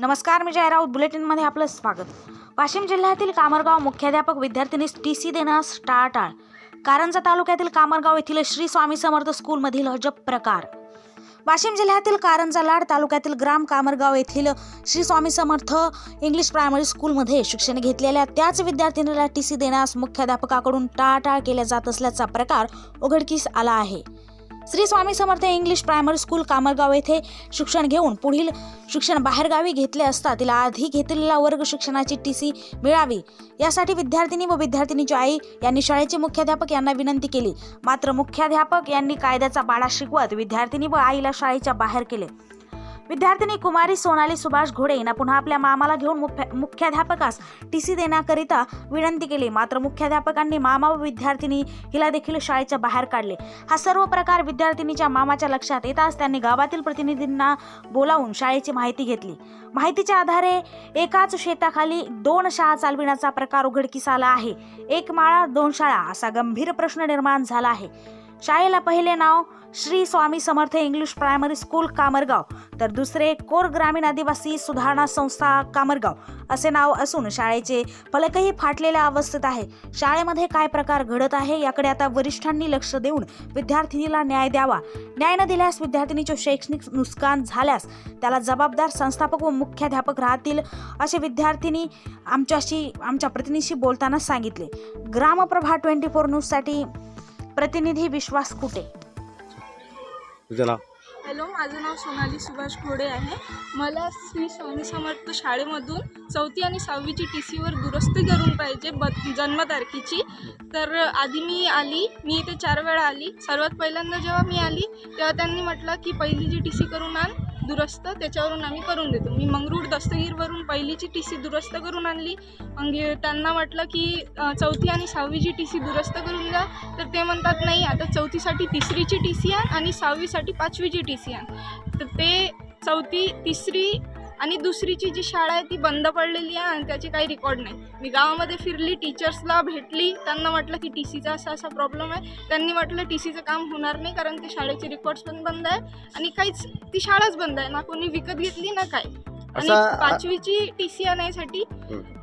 नमस्कार मी जय बुलेटिनमध्ये आपलं स्वागत. वाशिम जिल्ह्यातील कामरगाव मुख्याध्यापक विद्यार्थिनीस टी सी देण्यास टाळटाळ कारंजा तालुक्यातील कामरगाव येथील श्री स्वामी समर्थ स्कूलमधील अजब प्रकार. वाशिम जिल्ह्यातील कारंजा लाड तालुक्यातील ग्राम कामरगाव येथील श्री स्वामी समर्थ इंग्लिश प्रायमरी स्कूलमध्ये शिक्षण घेतलेल्या त्याच विद्यार्थिनीला टी सी देण्यास मुख्याध्यापकाकडून टाळाटाळ केल्या जात असल्याचा प्रकार उघडकीस आला आहे. Shri Swami Samarth English primary school Kamargaon येथे शिक्षण घेऊन पुढील शिक्षण बाहेरगावी घेतले असता तिला आधी घेतलेला वर्ग शिक्षणाची टी सी मिळावी. यासाठी विद्यार्थिनी व विद्यार्थिनीची आई यांनी शाळेचे मुख्याध्यापक यांना विनंती केली. मात्र मुख्याध्यापक यांनी कायद्याचा पाडा शिकवत विद्यार्थिनी व आईला शाळेच्या बाहेर केले. विद्यार्थिनी कुमारी सोनाली सुभाष घोडे यांना पुन्हा आपल्या मामाला घेऊन मुख्याध्यापकास टी सी देण्याकरिता विनंती केली. मात्र मुख्याध्यापकांनी मामा व विद्यार्थिनी हिला देखील शाळेच्या बाहेर काढले. हा सर्व प्रकार विद्यार्थिनीच्या मामाच्या लक्षात येताच त्यांनी गावातील प्रतिनिधींना बोलावून शाळेची माहिती घेतली. माहितीच्या आधारे एकाच शेताखाली दोन शाळा चालविण्याचा प्रकार उघडकीस आला आहे. एक माळा दोन शाळा असा गंभीर प्रश्न निर्माण झाला आहे. शाळेला पहिले नाव Shri Swami Samarth English primary school Kamargaon तर दुसरे कोर ग्रामीण आदिवासी सुधारणा संस्था कामरगाव असे नाव असून शाळेचे फलकही फाटलेल्या अवस्थेत आहे. शाळेमध्ये काय प्रकार घडत आहे याकडे आता वरिष्ठांनी लक्ष देऊन विद्यार्थिनीला न्याय द्यावा. न्याय न दिल्यास विद्यार्थिनीचे शैक्षणिक नुकसान झाल्यास त्याला जबाबदार संस्थापक व मुख्याध्यापक राहतील असे विद्यार्थिनी आमच्याशी आमच्या प्रतिनिधीशी बोलताना सांगितले. ग्रामप्रभा ट्वेंटी फोर न्यूजसाठी प्रतिनिधी विश्वास कुटे. तुझं नाव? हॅलो माझं नाव सोनाली सुभाष घोडे आहे. मला श्री स्वामी समर्थ शाळेमधून चौथी आणि सहावीची टी सीवर दुरुस्ती करून पाहिजे ब जन्मतारखेची. तर आधी मी आली मी इथे चार वेळा आली. सर्वात पहिल्यांदा जेव्हा मी आली तेव्हा त्यांनी म्हटलं की पहिलीची टी सी करून आण दुरुस्त त्याच्यावरून आम्ही करून देतो. मी मंगरूळ दस्तगीरवरून पहिलीची टी सी दुरुस्त करून आणली. मग त्यांना म्हटलं की चौथी आणि सहावीची टी सी दुरुस्त करून द्या. तर ते म्हणतात नाही आता चौथीसाठी तिसरीची टी सी आण आणि सहावीसाठी पाचवीची टी सी आण. तर ते चौथी तिसरी आणि दुसरीची जी शाळा आहे ती बंद पडलेली आहे आणि त्याचे काही रेकॉर्ड नाही. मी गावामध्ये फिरली टीचर्सला भेटली त्यांना म्हटलं की टी सीचा असा असा प्रॉब्लेम आहे. त्यांनी म्हटलं टी सीचं काम होणार नाही कारण ते शाळेचे रेकॉर्ड्स पण बंद आहे आणि काहीच ती शाळाच बंद आहे. ना कोणी विकत घेतली ना काय. आणि असा- पाचवीची टी सी आणायसाठी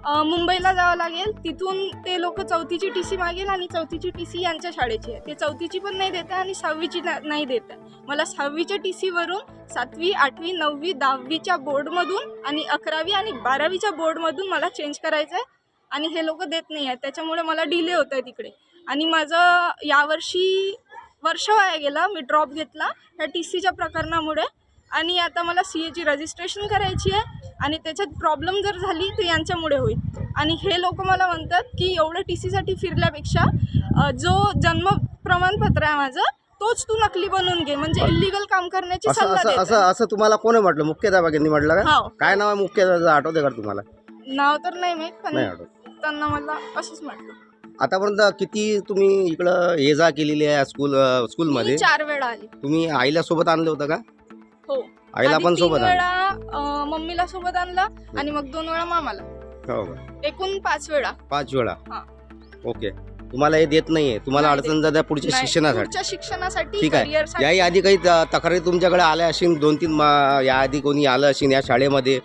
अ, मुंबईला जावं लागेल. तिथून ते लोक चौथीची टी सी मागेल आणि चौथीची टी सी यांच्या शाळेची आहे. ते चौथीची पण नाही देत आहे आणि सहावीची ना- नाही देत आहे. मला सहावीच्या टी सीवरून सातवी आठवी नववी दहावीच्या बोर्डमधून आणि अकरावी आणि बारावीच्या बोर्डमधून मला चेंज करायचं आहे आणि हे लोक देत नाही आहेत. त्याच्यामुळे मला डिले होत आहे तिकडे. आणि माझं यावर्षी वर्ष वाया गेलं मी ड्रॉप घेतला. ह्या टी सीच्या प्रकरणामुळे आणि आता मला सी एची रजिस्ट्रेशन करायची आहे आणि त्याच्यात प्रॉब्लेम जर झाली तर यांच्यामुळे होईल. आणि हे लोक मला म्हणतात की एवढं टी सीसाठी फिरल्यापेक्षा जो जन्म प्रमाणपत्र आहे माझं तोच तू नकली बनवून घे. म्हणजे इलिगल काम करण्याची असं सल्ला असं असं असं तुम्हाला कोणी म्हटलं? मुख्याध्यापकांनी म्हटलं का? काय नाव आहे मुख्याध्यापक? आठवते का तुम्हाला? नाव तर नाही माहीत पण नाही आठवत. त्यांना मला असंच म्हटलं. आतापर्यंत किती तुम्ही इकडं ये जा केलेली आहे स्कूल स्कूलमध्ये चार वेळा आली. तुम्ही आईला सोबत आणलं होतं का? हो. आईला आधी पण तीन सोबत आणलं. वेळा अ, मम्मीला सोबत आणला आणि मग दोन वेळा मामाला. हो. का एकूण पाच वेळा. पाच वेळा. हा. ओके. तुम्हाला हे देत नाहीये. तुम्हाला नाही अडचण जाते पुढच्या नाही, शिक्षणासाठी. पुढच्या शिक्षणासाठी ठीक आहे. याही आधी काही त- तक्रारी तुमच्याकडे आल्या असेल दोन तीन मा- याआधी कोणी आलं असेल या शाळेमध्ये?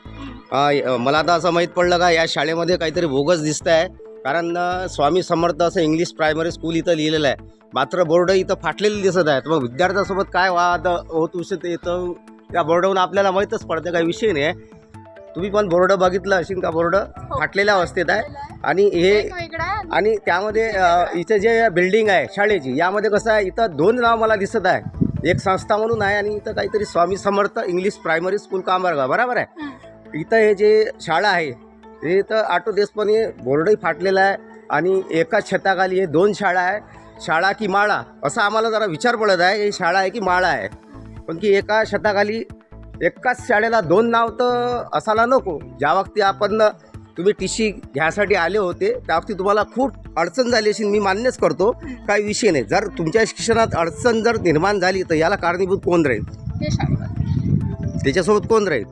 अं, मला आता असं माहीत पडलं का या शाळेमध्ये काहीतरी बोगस दिसत आहे कारण अं, स्वामी समर्थ असं इंग्लिश प्रायमरी स्कूल इथं लिहिलेलं आहे. मात्र बोर्ड इथं फाटलेले दिसत आहेत. मग विद्यार्थ्यांसोबत काय वाद होत विषय येतं? या बोर्डावरून आपल्याला माहीतच पडतं काही विषय नाही आहे. तुम्ही पण बोर्ड बघितलं असेल का बोर्ड? फाटलेल्या अवस्थेत आहे. आणि हे एक आणि त्यामध्ये इथं जे बिल्डिंग आहे शाळेची यामध्ये कसं आहे इथं दोन नाव मला दिसत आहे. एक संस्था म्हणून आहे आणि इथं काहीतरी Swami Samarth English primary school Kamargaon बरोबर आहे? इथं हे जे शाळा आहे हे इथं आटोदेशपणे बोर्डही फाटलेला आहे आणि एकाच छताखाली हे दोन शाळा आहे. शाळा की माळा असा आम्हाला जरा विचार पडत आहे. ही शाळा आहे की माळा आहे? पण की एका छताखाली एकाच शाळेला दोन नाव तर असायला नको. ज्या वक्ती आपण तुम्ही टी सी घ्यायसाठी आले होते त्या वक्ती तुम्हाला खूप अडचण झाली असेल मी मान्यच करतो. काही विषय नाही. जर तुमच्या शिक्षणात अडचण जर निर्माण झाली तर याला कारणीभूत कोण राहील? त्याच्यासोबत कोण राहील?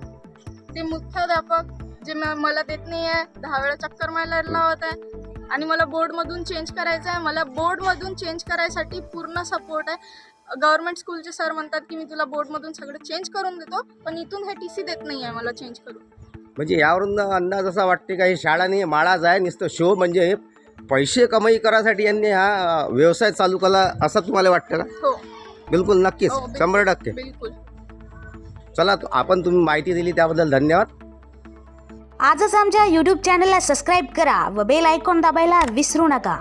ते मुख्याध्यापक जे मला देत नाही आहे दहा वेळा चक्कर मारायला लावत आहे आणि मला बोर्डमधून चेंज करायचं आहे मला बोर्डमधून चेंज करायसाठी पूर्ण सपोर्ट आहे. गव्हर्नमेंट स्कूलचे सर म्हणतात की मी तुला बोर्डमधून सगळं चेंज करून देतो पण इथून हे टी सी देत नाही आहे मला चेंज करून. म्हणजे यावरून अंदाज असा वाटते का ही शाळा नाही माळाच आहे नुसतं शो म्हणजे हे पैसे कमाई करासाठी यांनी हा अं, व्यवसाय चालू केला असं तुम्हाला वाटतं का? हो. बिलकुल नक्कीच. हो, बिलकुल. शंभर टक्के. बिलकुल. चला तु- आपण तुम्ही माहिती दिली त्याबद्दल धन्यवाद. आजच आमच्या यूट्यूब चॅनलला सबस्क्राईब करा व बेल आयकॉन दाबायला विसरू नका.